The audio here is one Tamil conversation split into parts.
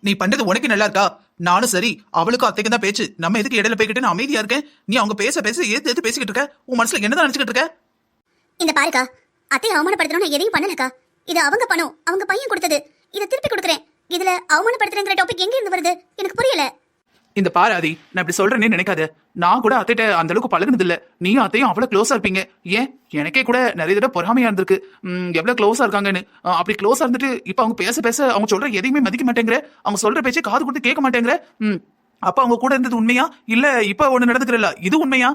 நீ பண்றது உனக்கு நல்லா இருக்கா நானும் சரி. அவளுக்கும் அத்தைக்கு தான் பேச்சு. நம்ம எதுக்கு இடையில போய்கிட்டு நான் அமைதியா இருக்கேன்? நீ அவங்க பேச பேச ஏத்து ஏத்து பேசிக்கிட்டு இருக்க. உன் மனசுல என்னதான் நினைச்சுக்கிட்டு இருக்க? இந்த பாருக்கா. அத்தையை அவமானப்படுத்தணும் எதையும் பண்ணலக்கா. இது அவங்க பணம். அவங்க பையன் கொடுத்தது. இதை திருப்பி கொடுக்குறேன். இதுல அவமானப்படுத்துறேங்கிற டாபிக் எங்க இருந்து வருது? எனக்கு புரியல. இந்த பாராதி நான் இப்படி சொல்றேன்னு நினைக்காத. நான் கூட அத்தைட்ட அந்த அளவுக்கு பழகுனது இல்ல நீயும் அத்தையும் அவ்வளவு க்ளோஸா இருப்பீங்க. ஏன்? எனக்கே கூட நிறைய தடவை பொறாமையா இருந்திருக்கு. எவ்வளவு க்ளோஸா இருக்காங்கன்னு. அப்படி க்ளோஸா இருந்துட்டு இப்ப அவங்க பேச பேச அவங்க சொல்ற எதையுமே மதிக்க மாட்டேங்கிற. அவங்க சொல்ற பேச்சை காது கொடுத்து கேட்க மாட்டேங்கிற. ம், அப்ப அவங்க கூட இருந்தது உண்மையா? இல்ல இப்ப ஒண்ணு நடந்துக்கிறல்ல இது உண்மையா?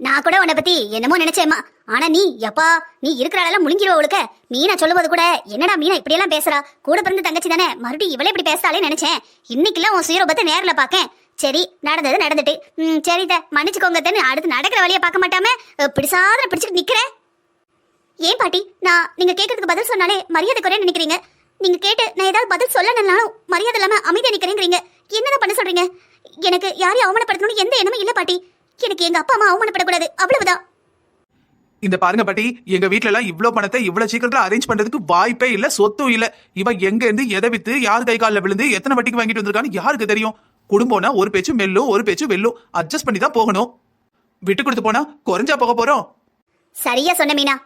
நான் கூட உன்னை பத்தி என்னமோ நினைச்சேம்மா. ஆனா நீ எப்பா நீ இருக்கிற ஆளெல்லாம் முழுங்கிடுவ அவளுக்கு மீனா சொல்லும்போது கூட என்னடா மீனா இப்படி எல்லாம் பேசுறா? கூட பிறந்த தங்கச்சி தானே? மறுபடியும் இவளே இப்படி பேசுறாளே நினைச்சேன். இன்னைக்கெல்லாம் உன் சுயரூபத்தை நேரில் பார்க்கேன் சரி நடந்தது நடந்துட்டு. ம் சரி த மன்னிச்சுக்கோங்க தன்னு அடுத்து நடக்கிற வழியை பார்க்க மாட்டாம இப்படி சாதனை பிடிச்சிட்டு நிக்கிறேன். ஏன் பாட்டி? நான் நீங்க கேட்கறதுக்கு பதில் சொன்னாலே மரியாதை குறைன்னு நினைக்கிறீங்க. நீங்க கேட்டு நான் ஏதாவது பதில் சொல்லணும்னாலும் மரியாதை இல்லாம அமைதியா நிக்கிறேங்கிறீங்க. என்னதான் பண்ண சொல்றீங்க? எனக்கு யாரையும் அவமானப்படுத்தணும்னு எந்த எண்ணமும் இல்ல பாட்டி. எனக்கு எங்க அப்பா அம்மா அவமானப்படக்கூடாது. அவ்வளவுதான். இந்த பாருங்க பாட்டி எங்க வீட்ல எல்லாம் இவ்ளோ பணத்தை இவ்வளவு சீக்கிரத்துல அரேஞ்ச் பண்றதுக்கு வாய்ப்பே இல்ல சொத்தும் இல்ல. இவ எங்க இருந்து எதை வித்து யார் கை காலில் விழுந்து எத்தனை வட்டிக்கு வாங்கிட்டு வந்திருக்கான்னு யாருக்கு தெரியும்? குடும்பம்னா ஒரு பேச்சு மெல்லும் ஒரு பேச்சு வெல்லும் அட்ஜஸ்ட் பண்ணி தான் போகணும். விட்டு கொடுத்து போனா குறைஞ்சா போக போறோம். சரியா சொன்ன மீனா.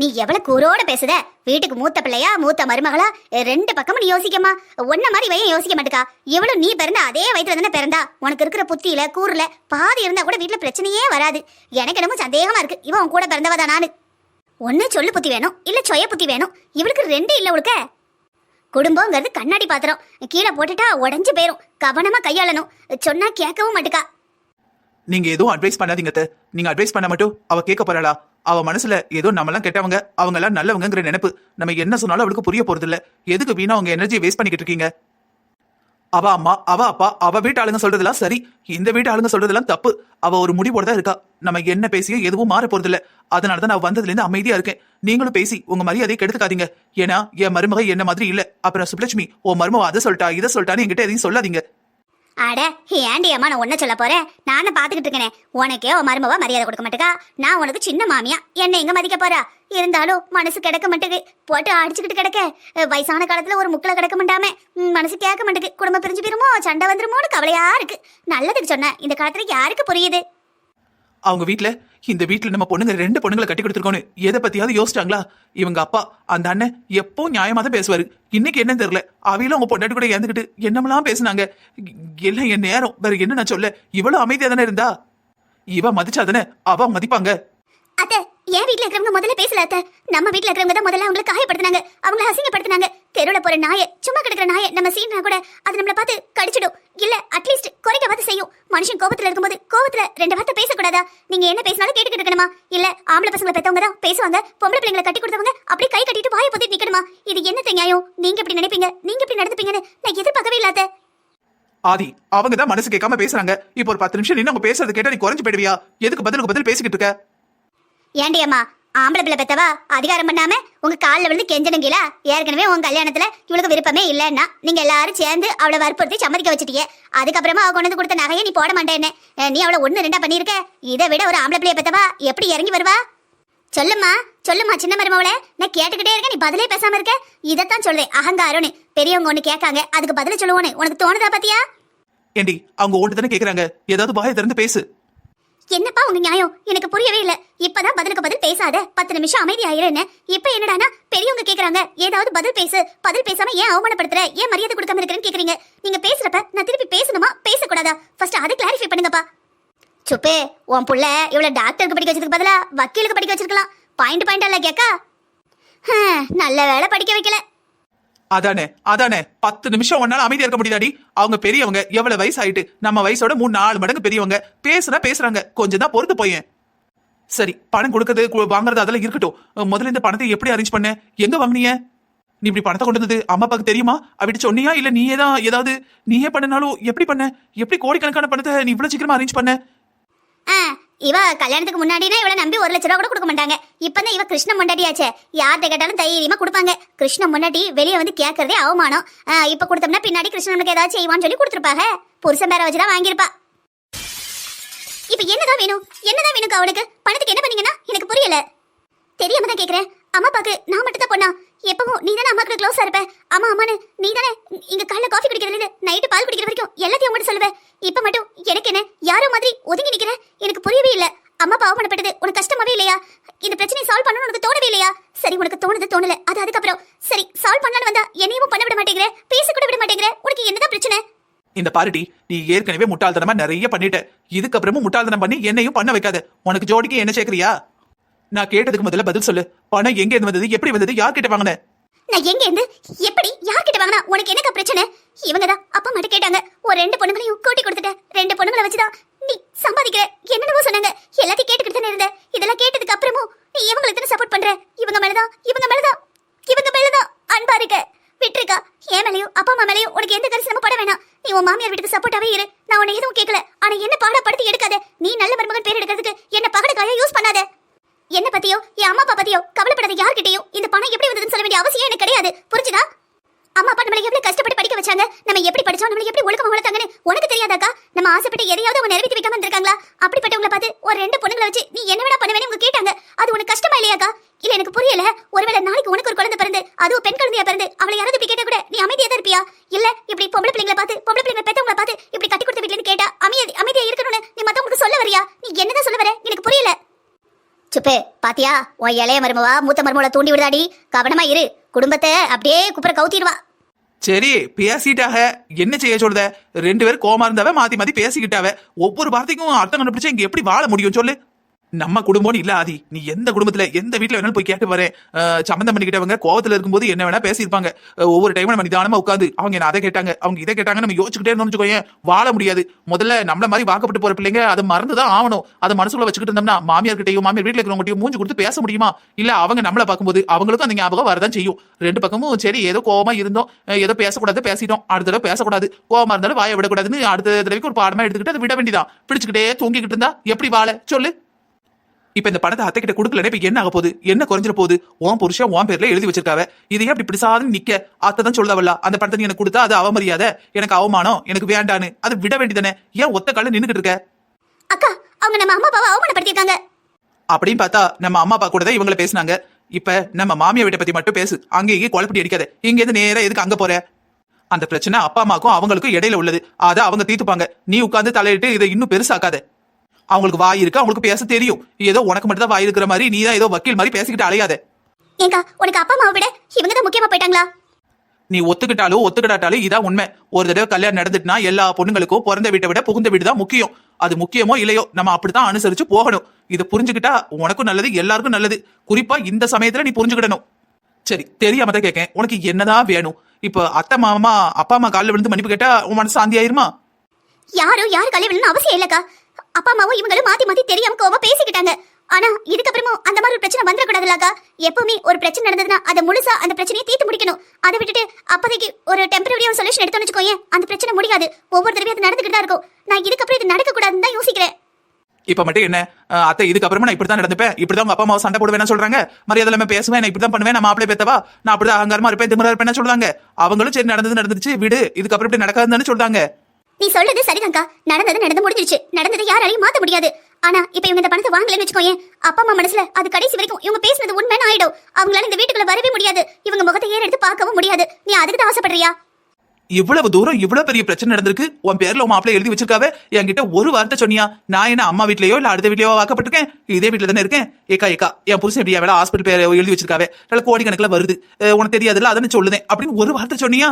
நீ எவ்வளவு கூரோட பேசுத? வீட்டுக்கு மூத்த பிள்ளையா மூத்த மருமகளா? ரெண்டு பக்கமும் நீ யோசிக்கமா ஒன்ன மாதிரி வையன் யோசிக்க மாட்டுக்கா. இவளும் நீ பிறந்த அதே வயிற்றுல தானே பிறந்தா? உனக்கு இருக்கிற புத்தியில கூறுல பாதி இருந்தா கூட வீட்டுல பிரச்சனையே வராது. எனக்கு என்னமோ சந்தேகமா இருக்கு. இவன் உன் கூட பிறந்தவதா நானு. ஒன்னு சொல்லு புத்தி வேணும் இல்ல சொய புத்தி வேணும். இவளுக்கு ரெண்டு இல்ல உளுக்க குடும்பங்கிறது கண்ணாடி பாத்திரம். கீழே போட்டுட்டா உடஞ்சு போயிரும். கவனமா கையாளணும். சொன்னா கேட்கவும் மாட்டுக்கா. நீங்க எதுவும் அட்வைஸ் பண்ணாதீங்க நீங்க அட்வைஸ் பண்ண மட்டும் அவ கேட்க போறாளா? அவ மனசுல ஏதோ நம்மலாம் கெட்டவங்க அவங்க எல்லாம் நல்லவங்கங்கிற நினைப்பு. நம்ம என்ன சொன்னாலும் அவளுக்கு புரிய போறது இல்ல எதுக்கு வீணா உங்க எனர்ஜியை வேஸ்ட் பண்ணிக்கிட்டு இருக்கீங்க? அவ அம்மா அவ அப்பா அவ வீட்டு ஆளுங்க சொல்றதெல்லாம் சரி. இந்த வீட்டு ஆளுங்க சொல்றதெல்லாம் தப்பு. அவ ஒரு முடிவோட தான் இருக்கா. நம்ம என்ன பேசியோ எதுவும் மாற போறது இல்ல அதனாலதான் நான் வந்ததுல இருந்து அமைதியா இருக்கேன். நீங்களும் பேசி உங்க மரியாதையை கெடுத்துக்காதீங்க. ஏன்னா என் மருமக என்ன மாதிரி இல்ல. அப்புறம் சுப்லட்சுமி உன் மருமக அதை சொல்லிட்டா இதை சொல்லிட்டான்னு என்கிட்ட எதையும் சொல்லாதீங்க. அட ஏண்டி அம்மா நான் ஒன்ன சொல்ல போறேன். நானும் பாத்துக்கிட்டு இருக்கேனே. உனக்கே உன் மருமவா மரியாதை கொடுக்க மாட்டேக்கா? நான் உனக்கு சின்ன மாமியா. என்ன எங்க மதிக்க போறா? இருந்தாலும் மனசு கிடக்க மாட்டேது போட்டு அடிச்சுக்கிட்டு கிடக்க. வயசான காலத்துல ஒரு முக்கில கிடக்க மாட்டாமே. மனசு கேட்க மாட்டேங்குது குடும்பம் பிரிஞ்சு போயிருமோ? சண்டை வந்துருமோன்னு கவலையா இருக்கு. நல்லதுக்கு சொன்னேன் இந்த காலத்துல யாருக்கு புரியுது? அவங்க வீட்டுல இந்த வீட்டில் நம்ம பொண்ணுங்க ரெண்டு பொண்ணுங்களை கட்டி கொடுத்துருக்கோன்னு எதை பத்தியாவது யோசிச்சாங்களா? இவங்க அப்பா அந்த அண்ணன் எப்போ நியாயமா தான் பேசுவாரு. இன்னைக்கு என்னன்னு தெரியல. அவையில அவங்க பொண்டாட்டி கூட இறந்துக்கிட்டு என்னமெல்லாம் பேசுனாங்க. எல்லாம் என் நேரம். வேற என்ன நான் சொல்ல? இவ்வளவு அமைதியா தானே இருந்தா? இவ மதிச்சாதானே அவ மதிப்பாங்க. அத்த என் வீட்ல இருக்கிறவங்க முதல்ல பேசல அத்த. நம்ம வீட்ல இருக்கிறவங்க தான் முதல்ல அவங்களை காயப்படுத்தினாங்க. அவங்கள அசிங்கப்படுத்தினாங்க. தெருவுல போற நாயை சும்மா கிடக்கிற நாயை நம்ம சீனா கூட அது நம்மளை பார்த்து கடிச்சிடும். இல்ல அட்லீஸ்ட் குறைக்க பார்த்து செய்யும். மனுஷன் கோபத்துல இருக்கும்போது கோபத்துல ரெண்டு வார்த்தை பேசக்கூடாதா? நீங்க என்ன பேசினாலும் கேட்டுக்கிட்டு இருக்கணுமா? இல்ல ஆம்பளை பசங்களை பெத்தவங்க தான் பேசுவாங்க பொம்பளை பிள்ளைங்களை கட்டி கொடுத்தவங்க அப்படியே கை கட்டிட்டு வாயை பொத்தி நிக்கணுமா? இது என்ன நியாயம்? நீங்க இப்படி நினைப்பீங்க? நீங்க இப்படி நடந்துப்பீங்கன்னு நான் எதிர்பார்க்கவே இல்ல அத்தை ஆதி அவங்க தான் மனசு கேட்காம பேசுறாங்க. இப்போ ஒரு பத்து நிமிஷம் நின்று அவங்க பேசுறது கேட்டா நீ குறைஞ்சு போயிடுவியா? எதுக்கு பதிலுக்கு பதில் பேசிக்கிட்டு இருக்க? ஏண்டி அம்மா ஆம்பளை பிள்ளை பெத்தவா? அதிகாரம் பண்ணாம உங்க கால்ல விழுந்து கெஞ்சணுங்களா? ஏற்கனவே உங்க கல்யாணத்துல இவளுக்கு விருப்பமே இல்லைன்னா நீங்க எல்லாரும் சேர்ந்து அவளை வற்புறுத்தி சம்மதிக்க வச்சுட்டீங்க. அதுக்கப்புறமா அவ கொண்டு வந்து கொடுத்த நகையை நீ போட மாட்டேன்னு. நீ அவளை ஒண்ணு ரெண்டா பண்ணிருக்க இதை விட ஒரு ஆம்பளை பிள்ளைய பெத்தவா? எப்படி இறங்கி வருவா? சொல்லுமா சொல்லுமா சின்ன மருமவளே. நான் கேட்டுக்கிட்டே இருக்கேன் நீ பதிலே பேசாம இருக்க. இதைத்தான் சொல்றேன் அகங்காரம்னு. பெரியவங்க ஒண்ணு கேட்காங்க அதுக்கு பதில சொல்லுவோன்னு. உனக்கு தோணுதா பாத்தியா? ஏண்டி அவங்க ஒன்று தானே கேக்குறாங்க. ஏதாவது வாயை திறந்து பேசு. என்னப்பா உங்க நியாயம்? எனக்கு புரியவே இல்ல. இப்பதான் பதிலுக்கு பதில் பேசாத. பத்து நிமிஷம் அமைதி ஆயிருன்னு. இப்ப என்னடானா பெரியவங்க கேக்குறாங்க. ஏதாவது பதில் பேசு. பதில் பேசாம ஏன் அவமானப்படுத்துற? ஏன் மரியாதை கொடுக்காம இருக்கிறேன்னு கேக்குறீங்க. நீங்க பேசுறப்ப நான் திருப்பி பேசணுமா? பேசக்கூடாதா? ஃபர்ஸ்ட் அதை கிளாரிஃபை பண்ணுங்கப்பா. சுப்பே உன் புள்ள இவ்வளவு டாக்டருக்கு படிக்க வச்சதுக்கு பதிலா வக்கீலுக்கு படிக்க வச்சிருக்கலாம். பாயிண்ட் பாயிண்ட் அல்ல கேக்கா? நல்ல வேலை படிக்க வைக்கல. அதானே அதானே. பத்து நிமிஷம் ஒன்னால அமைதியா இருக்க முடியாடி அவங்க பெரியவங்க எவ்வளவு வயசு ஆயிட்டு நம்ம வயசோட மூணு நாலு மடங்கு பெரியவங்க. பேசுனா பேசுறாங்க. கொஞ்சம் தான் பொறுத்து போயேன். சரி பணம் கொடுக்கறது வாங்குறது அதெல்லாம் இருக்கட்டும். முதல்ல இந்த பணத்தை எப்படி அரேஞ்ச் பண்ண? எங்க வாங்குனீங்க? நீ இப்படி பணத்தை கொண்டு வந்தது அம்மா அப்பாவுக்கு தெரியுமா? அப்படி சொன்னியா? இல்ல நீயே தான் ஏதாவது நீயே பண்ணனாலும் எப்படி பண்ண? எப்படி கோடிக்கணக்கான பணத்தை நீ இவ்வளவு சீக்கிரமா அரேஞ்ச் பண்ண? இவ கல்யாணத்துக்கு முன்னாடினா இவளை நம்பி ஒரு லட்ச ரூபா கூட கொடுக்க மாட்டாங்க. இப்பதான் இவ கிருஷ்ண முண்டாட்டியாச்சே. யார்கிட்ட கேட்டாலும் தைரியமா கொடுப்பாங்க. கிருஷ்ண முன்னாடி வெளியே வந்து கேட்கறதே அவமானம். இப்ப கொடுத்தோம்னா பின்னாடி கிருஷ்ணனுக்கு ஏதாவது செய்வான்னு சொல்லி கொடுத்துருப்பாங்க. புருஷன் பேரை வச்சுதான் வாங்கியிருப்பா. இப்ப என்னதான் வேணும்? என்னதான் வேணும் அவளுக்கு? பணத்துக்கு என்ன பண்ணீங்கன்னா? எனக்கு புரியல. தெரியாம தான் கேக்குறேன். அம்மா பாக்கு நான் மட்டும் தான் பொண்ணா? எப்பவும் நீ தானே அம்மா கூட க்ளோஸா இருப்ப. அம்மா அம்மானு நீ தானே இங்க காலைல காஃபி குடிக்கிறதுல நைட்டு பால் குடிக்கிற வரைக்கும் எல்லாத்தையும் உங்கள்ட்ட சொல்லுவேன் இப்ப மட்டும் எனக்கு என்ன யாரோ மாதிரி ஒதுங்கி நிக்கிற? எனக்கு புரியவே இல்ல. அம்மா பாவம் பண்ணப்பட்டது உனக்கு கஷ்டமாவே இல்லையா? இந்த பிரச்சனையை சால்வ் பண்ணணும் உனக்கு தோணவே இல்லையா? சரி உனக்கு தோணுது தோணல. அது அதுக்கப்புறம் சரி சால்வ் பண்ணலான்னு வந்தா என்னையும் பண்ண விட மாட்டேங்கிற பேச கூட விட மாட்டேங்கிற உனக்கு என்னதான் பிரச்சனை? இந்த பாருடி நீ ஏற்கனவே முட்டாள்தனமா நிறைய பண்ணிட்ட. இதுக்கப்புறமும் முட்டாள்தனம் பண்ணி என்னையும் பண்ண வைக்காத. உனக்கு ஜோடிக்கு என்ன சேர்க்கறியா? நான் கேட்டதுக்கு முதல்ல பதில் சொல்லு. பணம் எங்க இருந்து வந்தது? எப்படி வந்தது? யார்கிட்ட வாங்கின? நான் எங்க இருந்து எப்படி? யார்கிட்ட வாங்கினா? உனக்கு என்னக்கா பிரச்சனை? இவங்க தான் அப்பா மட்டும் கேட்டாங்க. ஒரு ரெண்டு பொண்ணுங்களையும் கூட்டி கொடுத்துட்டேன் ரெண்டு பொண்ணுங்களை வச்சுதான் நீ சம்பாதிக்கிற. என்னென்னவோ சொன்னாங்க. எல்லாத்தையும் கேட்டுக்கிட்டு தானே இருந்த. இதெல்லாம் கேட்டதுக்கு அப்புறமும் நீ இவங்களுக்கு தானே சப்போர்ட் பண்ற? இவங்க மேலதான் இவங்க மேலதான் இவங்க மேலதான் அன்பா இருக்க. விட்டுருக்கா. என் மேலையும் அப்பா அம்மா மேலையும் உனக்கு எந்த கரிசனமும் பட வேணாம். நீ உன் மாமியார் வீட்டுக்கு சப்போர்ட்டாவே இரு. நான் உன்னை எதுவும் கேட்கல ஆனா என்ன பாடப்படுத்தி எடுக்காத. நீ நல்ல மருமகன் பேர் எடுக்கிறதுக்கு என்ன பகடக்காயா யூஸ் பண்ணாத. என்ன பத்தியோ? என் அம்மா அப்பா பத்தியோ? கவலைப்படாத யார்கிட்டயும் இந்த பணம் எப்படி வந்ததுன்னு சொல்ல வேண்டிய அவசியம் எனக்கு கிடையாது. புரிஞ்சுதா? அம்மா அப்பா நம்மளை எவ்வளவு கஷ்டப்பட்டு படிக்க வச்சாங்க? நம்ம எப்படி படிச்சோம்? நம்மளை எப்படி ஒழுக்கம் வளர்த்தாங்கன்னு உனக்கு தெரியாதாக்கா? நம்ம ஆசைப்பட்டு எதையாவது அவங்க நிறைவேற்றி வைக்காம இருந்திருக்காங்களா? அப்படிப்பட்டவங்கள பார்த்து ஒரு ரெண்டு பொண்ணுங்களை வச்சு நீ என்ன வேணா பண்ணுவேன்னு உங்க கேட்டாங்க. அது உனக்கு கஷ்டமா இல்லையாக்கா? இல்ல எனக்கு புரியல. ஒருவேளை நாளைக்கு உனக்கு ஒரு குழந்தை பிறந்து அதுவும் பெண் குழந்தையா பிறந்து அவளை யாராவது இப்படி கேட்டா கூட நீ அமைதியா தான் இருப்பியா? இல்ல இப்படி பொம்பளை பிள்ளைங்களை பார்த்து பொம்பளை பிள்ளைங்களை பெத்தவங்கள பார்த்து இப்படி கட்டி கொடுத்த வீட்டுல கேட்டா அமைதி அமைதியா இருக்கணும்னு நீ மத்தவங்களுக்கு சொல்ல வரியா? நீ என்னதான் சொல்ல வர? எனக்கு புரியல. சுப்பு பாத்தியா? உன் இளைய மருமவா மூத்த மருமவளை தூண்டி விடுதாடி. கவனமா இரு. குடும்பத்தை அப்படியே குப்புற கவுத்திடுவா. சரி பேசிட்டாக. என்ன செய்ய சொல்லுத? ரெண்டு பேரும் கோமா இருந்தவ மாத்தி மாத்தி பேசிக்கிட்டாவ. ஒவ்வொரு வார்த்தைக்கும் அர்த்தம் கண்டுபிடிச்சு இங்க எப்படி வாழ முடியும் சொல்லு. நம்ம குடும்பம்னு இல்ல ஆதி. நீ எந்த குடும்பத்துல எந்த வீட்ல வேணாலும் போய் கேட்டு வரேன். சம்மந்தம் பண்ணிக்கிட்டவங்க கோவத்துல இருக்கும்போது என்ன வேணா பேசியிருப்பாங்க. ஒவ்வொரு டைமும் நம்ம நிதானமா உட்காந்து அவங்க என்ன அதை கேட்டாங்க அவங்க இதை கேட்டாங்க நம்ம யோசிச்சுக்கிட்டே இருந்தோம்னு வாழ முடியாது. முதல்ல நம்மள மாதிரி வாக்கப்பட்டு போற பிள்ளைங்க அதை மறந்துதான் ஆகணும். அதை மனசுக்குள்ள வச்சுக்கிட்டு இருந்தோம்னா மாமியார் கிட்டையும் மாமியார் வீட்டுல இருக்கிறவங்ககிட்டயும் மூஞ்சி கொடுத்து பேச முடியுமா? இல்ல அவங்க நம்மள பார்க்கும்போது அவங்களுக்கும் அந்த ஞாபகம் வரதான் செய்யும். ரெண்டு பக்கமும் சரி ஏதோ கோவமா இருந்தோம். ஏதோ பேசக்கூடாது பேசிட்டோம். அடுத்த தடவை பேசக்கூடாது. கோவமா இருந்தாலும் வாயை விடக்கூடாதுன்னு அடுத்த தடவைக்கு ஒரு பாடமா எடுத்துக்கிட்டு அதை விட வேண்டியதான் பிடிச்சுக்கிட்டே தூங்கிக்கிட்டு இருந்தா எப்படி வாழ? சொல்லு. இப்ப இந்த பணத்தை அத்தை கிட்ட கொடுக்கலனே இப்ப என்ன ஆக போகுது? என்ன குறைஞ்சிட போகுது? உன் புருஷன் உன் பேர்ல எழுதி வச்சிருக்காவ. இதையே அப்படி பிடிசாதுன்னு நிக்க. அத்தை தான் சொல்லவல்ல அந்த பணத்தை நீ எனக்கு கொடுத்தா அது அவமரியாதை எனக்கு அவமானம் எனக்கு வேண்டான்னு. அது விட வேண்டியதானே? ஏன் ஒத்த கால நின்னுகிட்டு இருக்க? அக்கா அவங்க நம்ம அம்மா அப்பாவை அவமானப்படுத்திருக்காங்க அப்படின்னு பார்த்தா நம்ம அம்மா அப்பா கூட தான் இவங்கள பேசுனாங்க. இப்ப நம்ம மாமியா வீட்டை பத்தி மட்டும் பேசு. அங்க இங்கே குழப்படி அடிக்காத. இங்க இருந்து நேரா எதுக்கு அங்க போற? அந்த பிரச்சனை அப்பா அம்மாக்கும் அவங்களுக்கும் இடையில உள்ளது. அதை அவங்க தீர்த்துப்பாங்க. நீ உட்கார்ந்து தலையிட்டு இதை இன்னும் பெருசாக்காத. அவங்களுக்கு வாய் இருக்கு அவங்களுக்கு பேச தெரியும். ஏதோ உனக்கு மட்டும் தான் வாய் இருக்கிற மாதிரி நீ தான் ஏதோ வக்கீல் மாதிரி பேசிக்கிட்டு அலையாத. ஏங்கா உனக்கு அப்பா அம்மாவை விட இவங்க தான் முக்கியமா போயிட்டாங்களா? நீ ஒத்துக்கிட்டாலும் ஒத்துக்கிட்டாலும் இதான் உண்மை. ஒரு தடவை கல்யாணம் நடந்துட்டுனா எல்லா பொண்ணுங்களுக்கும் பிறந்த வீட்டை விட புகுந்த வீடு தான் முக்கியம். அது முக்கியமோ இல்லையோ நம்ம அப்படித்தான் அனுசரிச்சு போகணும். இதை புரிஞ்சுக்கிட்டா உனக்கும் நல்லது எல்லாருக்கும் நல்லது. குறிப்பா இந்த சமயத்துல நீ புரிஞ்சுக்கிடணும். சரி தெரியாம தான் கேட்கேன் உனக்கு என்னதான் வேணும்? இப்போ அத்தை மாமா அப்பா அம்மா காலில் விழுந்து மன்னிப்பு கேட்டா உன் மனசு சாந்தி ஆயிருமா யாரும் யாரு கல்யாணம் அவசியம் இல்லக்கா. அப்பா அம்மாவும் இவங்களும் மாத்தி மாத்தி தெரியாம கோவமா பேசிக்கிட்டாங்க. ஆனா இதுக்கப்புறமும் அந்த மாதிரி ஒரு பிரச்சனை வந்துடக்கூடாதுலாக்கா எப்பவுமே ஒரு பிரச்சனை நடந்ததுன்னா அதை முழுசா அந்த பிரச்சனையை தீர்த்து முடிக்கணும். அதை விட்டுட்டு அப்போதைக்கு ஒரு டெம்பரரி ஒரு சொல்யூஷன் எடுத்தோம்னு வச்சுக்கோயேன் அந்த பிரச்சனை முடியாது. ஒவ்வொரு தடவையும் அது நடந்துகிட்டு தான் இருக்கும். நான் இதுக்கப்புறம் இது நடக்கக்கூடாதுன்னு தான் யோசிக்கிறேன். இப்ப மட்டும் என்ன? அத்தை இதுக்கப்புறமா நான் இப்படிதான் நடந்துப்பேன். இப்படிதான் உங்க அப்பா அம்மா சண்டை போடுவேன்னு சொல்றாங்க. மரியாதை இல்லாம பேசுவேன் நான் இப்படிதான் பண்ணுவேன் நான் மாப்பிளை பேத்தவா? நான் அப்படிதான் அகங்காரமா இருப்பேன் திமிரா இருப்பேன் சொல்றாங்க. அவங்களும் சரி நடந்தது நடந்துச்சு விடு இதுக்கப்புறம் இப்படி நடக்காதுன்னு சொல்றாங்க. நீ சொல்றது சரிதான்க்கா நடந்தது நடந்து முடிஞ்சிருச்சு. நடந்தது யாராலையும் மாத்த முடியாது. ஆனா இப்ப இவங்க இந்த பணத்தை வாங்கலன்னு வச்சுக்கோயேன் அப்பா அம்மா மனசுல அது கடைசி வரைக்கும் இவங்க பேசுனது உண்மைன்னு ஆயிடும். அவங்களால இந்த வீட்டுக்குள்ள வரவே முடியாது. இவங்க முகத்தை ஏற எடுத்து பார்க்கவும் முடியாது. நீ அதுக்கு தான் ஆசைப்படுறியா? இவ்வளவு தூரம் இவ்வளவு பெரிய பிரச்சனை நடந்திருக்கு. உன் பேர்ல உன் மாப்பிள்ளை எழுதி வச்சிருக்காவே. என்கிட்ட ஒரு வார்த்தை சொன்னியா? நான் என்ன அம்மா வீட்லயோ இல்ல அடுத்த வீட்லயோ வாக்கப்பட்டிருக்கேன்? இதே வீட்டுல தானே இருக்கேன்? ஏக்கா ஏக்கா என் புருஷன் எப்படியா வேலை ஹாஸ்பிட்டல் பேர் எழுதி வச்சிருக்காவே. நல்ல கோடிக்கணக்குல வருது. உனக்கு தெரியாதுல்ல? அதானே சொல்லுதேன். அப்படின்னு ஒரு வார்த்தை சொன்னியா?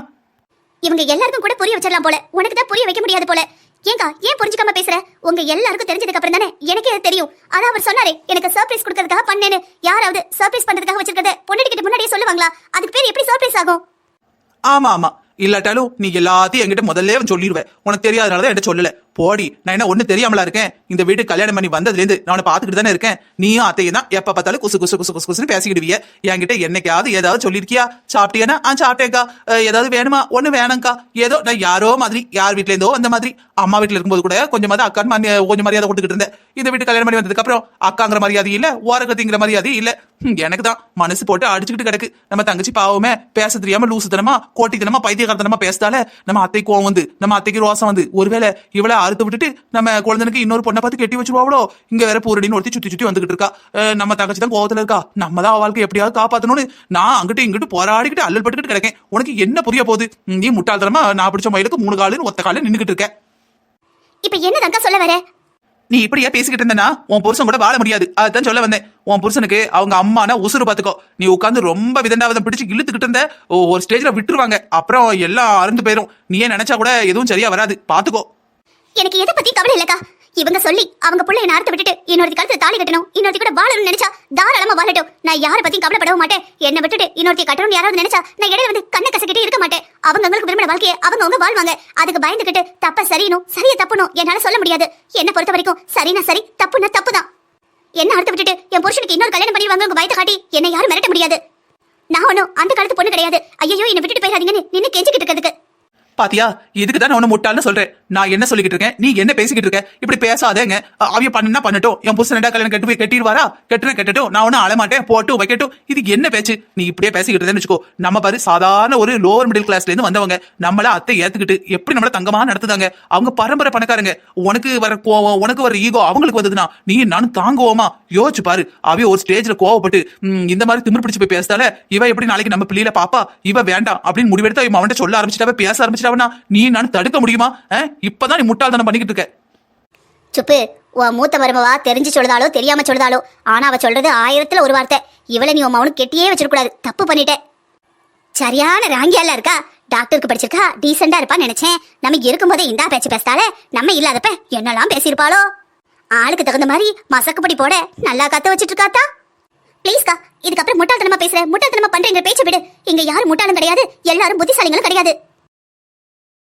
இவங்க எல்லாருக்கும் கூட புரிய வச்சிடலாம் போல. உனக்கு தான் புரிய வைக்க முடியாது போல. ஏங்கா ஏன் புரிஞ்சுக்காம பேசுற? உங்க எல்லாருக்கும் தெரிஞ்சதுக்கு அப்புறம் தானே எனக்கே அது தெரியும். அதான் அவர் சொன்னாரே எனக்கு சர்ப்ரைஸ் கொடுக்கறதுக்காக பண்ணேன்னு. யாராவது சர்ப்ரைஸ் பண்றதுக்காக வச்சிருக்கிறது பொண்ணு கிட்ட முன்னாடியே சொல்லுவாங்களா? அதுக்கு பேர் எப்படி சர்ப்ரைஸ் ஆகும்? ஆமா ஆமா. இல்லாட்டாலும் நீ எல்லாத்தையும் என்கிட்ட முதல்ல சொல்லிடுவேன் உனக்கு தெரியாதனால தான் என்கிட்ட சொல்லல. போடி நான் என்ன ஒண்ணு தெரியாமலா இருக்கேன்? இந்த வீட்டு கல்யாணம் பண்ணி வந்ததுலேருந்து நான் உன பாத்துக்கிட்டு தானே இருக்கேன். நீயும் அத்தையும் தான் எப்ப பார்த்தாலும் குசு குசு குசு குசு குசுன்னு பேசிக்கிடுவிய. என்கிட்ட என்னைக்காவது ஏதாவது சொல்லிருக்கியா? சாப்பிட்டியானா? ஆ சாப்பிட்டேக்கா ஏதாவது வேணுமா? ஒண்ணு வேணாங்க்கா ஏதோ நான் யாரோ மாதிரி யார் வீட்ல இருந்தோ அந்த மாதிரி. அம்மா வீட்டுல இருக்கும்போது கூட கொஞ்சமாவது அக்கான்னு கொஞ்சம் மரியாதை கொடுத்துக்கிட்டு இருந்தேன். இந்த வீட்டு கல்யாணம் பண்ணி வந்ததுக்கு அப்புறம் அக்காங்கிற மரியாதை இல்ல ஓரகத்திங்கிற மரியாதை இல்ல. எனக்கு தான் மனசு போட்டு அடிச்சுக்கிட்டு கிடக்கு. நம்ம தங்கச்சி பாவமே பேச தெரியாம லூசுத்தனமா கோட்டித்தனமா பைத்தியகாரத்தனமா பேசிட்டால நம்ம அத்தை கோவம் வந்து நம்ம அத்தைக்கு ரோசம் வந்து. ஒருவேளை இவளை அறுத்து விட்டுட்டு நம்ம குழந்தைக்கு இன்னொரு பொண்ணை பார்த்து கெட்டி வச்சிருவாவளோ? இங்க வேற பூரடின்னு ஒருத்தி சுத்தி சுத்தி வந்துகிட்டு இருக்கா. நம்ம தங்கச்சி தான் கோவத்துல இருக்கா. நம்ம தான் வாழ்க்கை எப்படியாவது காப்பாத்தணும்னு நான் அங்கிட்டு இங்கிட்டு போராடிக்கிட்டு அல்லல் பட்டுக்கிட்டு கிடக்கேன். உனக்கு என்ன புரிய போகுது? நீ முட்டாள்தனமா நான் பிடிச்ச மயிலுக்கு மூணு காலுன்னு ஒத்த காலு நின்றுக்கிட்டு இருக்கேன். இப்ப என்னதான்க்கா சொல்ல வர? நீ இப்படியே பேசிக்கிட்டு இருந்தனா உன் புருஷன் கூட வாழ முடியாது. அதான் சொல்ல வந்தேன். உன் புருஷனுக்கு அவங்க அம்மானா உசுறு பாத்துக்கோ. நீ உட்காந்து ரொம்ப விதண்டாவதம் பிடிச்சு இழுத்துக்கிட்டு இருந்த ஓ- ஒரு ஸ்டேஜ்ல விட்டுருவாங்க. அப்புறம் எல்லாம் அறுந்து போயிரும். நீயே நினைச்சா கூட எதுவும் சரியா வராது. பாத்துக்கோ. எனக்கு எதை பத்தி கவலை இல்லக்கா? இவங்க சொல்லி அவங்க பிள்ளைய நார்த்த விட்டுட்டு இன்னொரு கழுத்துல தாலி கட்டணும். இன்னொருத்தி கூட வாழணும்னு நினைச்சா தாராளமா வாழட்டும். நான் யாரை பத்தி கவலைப்படவும் மாட்டேன். என்ன விட்டுட்டு இன்னொருத்தி கட்டணும்னு யாராவது நினைச்சா நான் இடையில வந்து கண்ணை கசக்கிட்டே இருக்க மாட்டேன். அவங்க அவங்களுக்கு விரும்பின வாழ்க்கையை அவங்க அவங்க வாழ்வாங்க. அதுக்கு பயந்துகிட்டு தப்ப சரியணும் சரியா தப்புனும் என்னால சொல்ல முடியாது. என்ன பொறுத்த வரைக்கும் சரினா சரி தப்புனா தப்பு தான் என்ன அறுத்து விட்டுட்டு என் புருஷனுக்கு இன்னொரு கல்யாணம் பண்ணிடுவாங்க உங்க பயத்தை காட்டி என்ன யாரும் மிரட்ட முடியாது. நான் ஒன்னும் அந்த காலத்து பொண்ணு கிடையாது. ஐயோ என்னை விட்டுட்டு போயிடாதீங்கன்னு நின்னு கெஞ்சிக்கிட்டு இருக்கிறதுக்கு. பாத்தியா? இதுக்கு தான் நான் முட்டாள்னு சொல்றேன் நான் என்ன சொல்லிக்கிட்டு இருக்கேன்? நீ என்ன பேசிக்கிட்டு இருக்க? இப்படி பேசாதேங்க. அவிய பண்ணுனா பண்ணட்டும். என் புதுசு ரெண்டா கல்யாணம் கட்டு போய் கட்டிடுவாரா? கட்டுன கெட்டட்டும். நான் ஒன்னும் அழமாட்டேன் போட்டும் வைக்கட்டும். இது என்ன பேச்சு? நீ இப்படியே பேசிக்கிட்டு இருந்தேன்னு வச்சுக்கோ. நம்ம பாரு சாதாரண ஒரு லோவர் மிடில் கிளாஸ்ல இருந்து வந்தவங்க நம்மள அத்தை ஏத்துக்கிட்டு எப்படி நம்மள தங்கமா நடத்துதாங்க? அவங்க பரம்பரை பணக்காரங்க. உனக்கு வர கோவம் உனக்கு வர ஈகோ அவங்களுக்கு வந்ததுன்னா நீ நானும் தாங்குவோமா? யோசிச்சு பாரு. அவைய ஒரு ஸ்டேஜ்ல கோவப்பட்டு இந்த மாதிரி திமிர் பிடிச்சு போய் பேசுதால இவ எப்படி நாளைக்கு நம்ம பிள்ளையில பாப்பா? இவ வேண்டாம் அப்படின்னு முடிவெடுத்து அவன் அவன்கிட்ட சொல்ல ஆரம்பிச்சிட்டாவே பேச ஆரம்பிச்சிட்டா ஆரம்பிச்சிட்டாவனா நீ நான் தடுக்க முடியுமா? இப்பதான் நீ முட்டாள்தனம் பண்ணிக்கிட்டு இருக்க. சுப்பு உன் மூத்த மருமவா தெரிஞ்சு சொல்லுதாலோ தெரியாம சொல்லுதாலோ ஆனா அவ சொல்றது ஆயிரத்துல ஒரு வார்த்தை. இவளை நீ உன் மவனுக்கு கெட்டியே வச்சிருக்கூடாது தப்பு பண்ணிட்ட. சரியான ராங்கியால இருக்கா? டாக்டருக்கு படிச்சிருக்கா? டீசெண்டா இருப்பான்னு நினைச்சேன். நம்ம இருக்கும்போதே இந்தா பேச்சு பேசிட்டாலே நம்ம இல்லாதப்ப என்னெல்லாம் பேசியிருப்பாளோ? ஆளுக்கு தகுந்த மாதிரி மசக்குப்படி போட நல்லா கத்த வச்சிட்டு இருக்காத்தா ப்ளீஸ்க்கா இதுக்கப்புறம் முட்டாள்தனமா பேசுற முட்டாள்தனமா எங்க பேச்சை விடு. இங்க யாரும் முட்டாளும் கிடையாது எல்லாரும் புத்திசாலிகளும் கிடையாது.